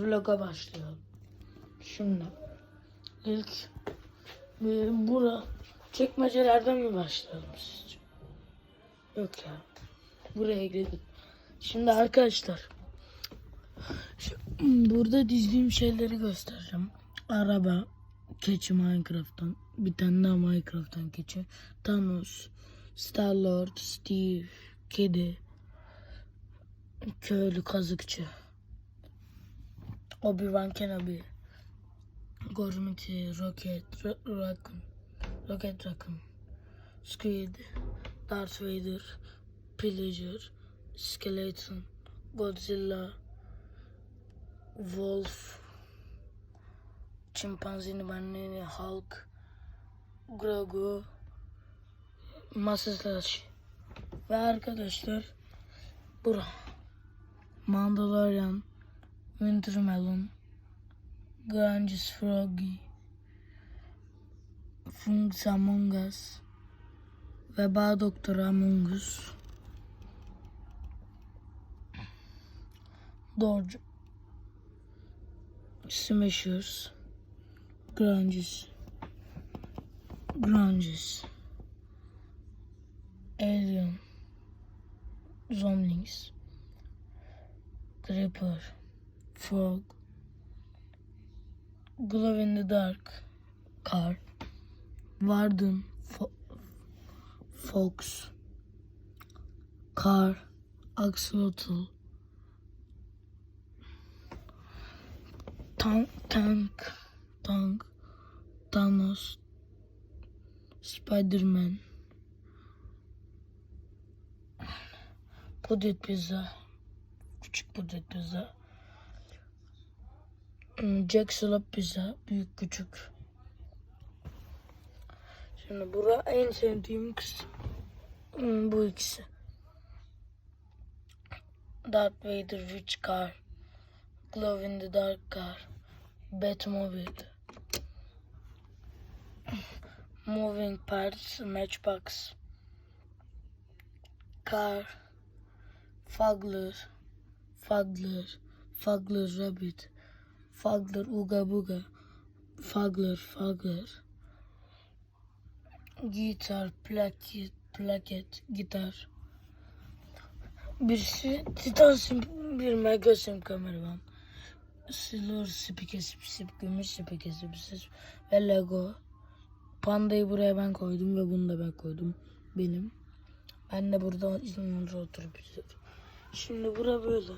Vloga başlayalım. Şimdi ilk e, bura çekmecelerden mi başlayalım sizce? Yok ya. Buraya gidelim. Şimdi arkadaşlar şu, burada dizdiğim şeyleri göstereceğim. Araba, keçi Minecraft'tan. Bir tane daha Minecraft'tan keçi. Thanos, Star-Lord, Steve, kedi, köylü kazıkçı. Obi-Wan Kenobi, Gormiti, Rocket, Ra- Raccoon, Rocket Raccoon, Squid, Darth Vader, Pillager, Skeleton, Godzilla, Wolf, Çimpanzini Bannini, Hulk, Grogu, Masasashi ve arkadaşlar bura. Mandalorian, Wintermelon, Grunges Froggy, Fungus Among Us, Veba Doktoru Among Us, Dodge, Smashers, Grunges, Grunges, Alien, Zombies, Creeper, Frog, Glow in the Dark, Car, Warden, Fo- Fox, Car, Axolotl, Tank, Tank, Tank, Thanos, Spider-Man, Pudit Pizza, Küçük Pudit Pizza, Jack Slop Pizza, büyük küçük. Şimdi bura en sevdiğim kısım. Hmm, Bu ikisi. Darth Vader Witch Car, Glow in the Dark Car, Batmobile, Moving Parts, Matchbox, Car, Fugler, Fugler, Fugler Rabbit, Fugler Uga Buga, Fugler Fugler, Gitar, plaket, plaket, gitar. Birisi Titan sim, bir mega sim kameraman. Silver spike sip sip gümüş spike sip sip ve Lego. Pandayı buraya ben koydum ve bunu da ben koydum. Benim. Ben de burada izninle oturup izliyorum. Şimdi bura böyle.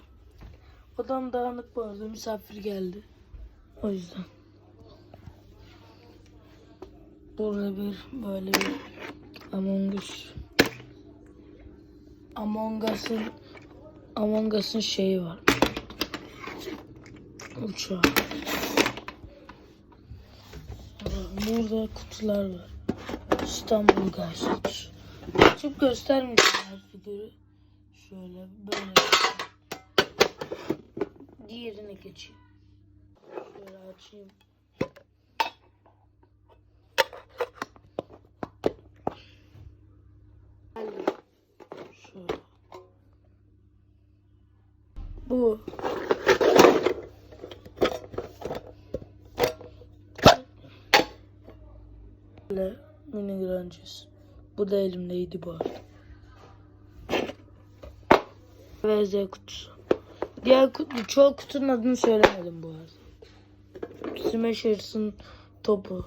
Odam dağınık bu arada misafir geldi. O yüzden. Burada bir böyle bir Among Us. Among Us'ın Among Us'ın şeyi var. Uçağı. Burada kutular var. İstanbul kutusu. Açıp göstermeyeceğim her figürü. Şöyle böyle. Diğerine geçeyim. Açayım. Bu. Böyle mini grunges. Bu da elimdeydi bu arada. VZ kutusu. Diğer kutu, çoğu kutunun adını söylemedim bu arada. Smashers'ın topu.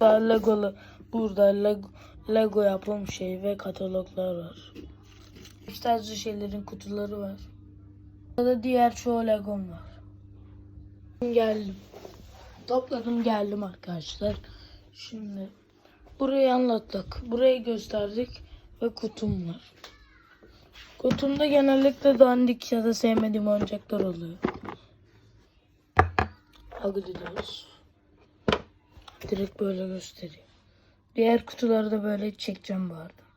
Daha Lego'lu. Burada Lego, Lego yapım şey ve kataloglar var. İşte şeylerin kutuları var. Burada diğer çoğu Legom var. Geldim. Topladım geldim arkadaşlar. Şimdi burayı anlattık. Burayı gösterdik ve kutum var. Kutumda genellikle dandik ya da sevmediğim oyuncaklar oluyor. Agridos. Direkt böyle göstereyim. Diğer kutuları da böyle çekeceğim bu arada.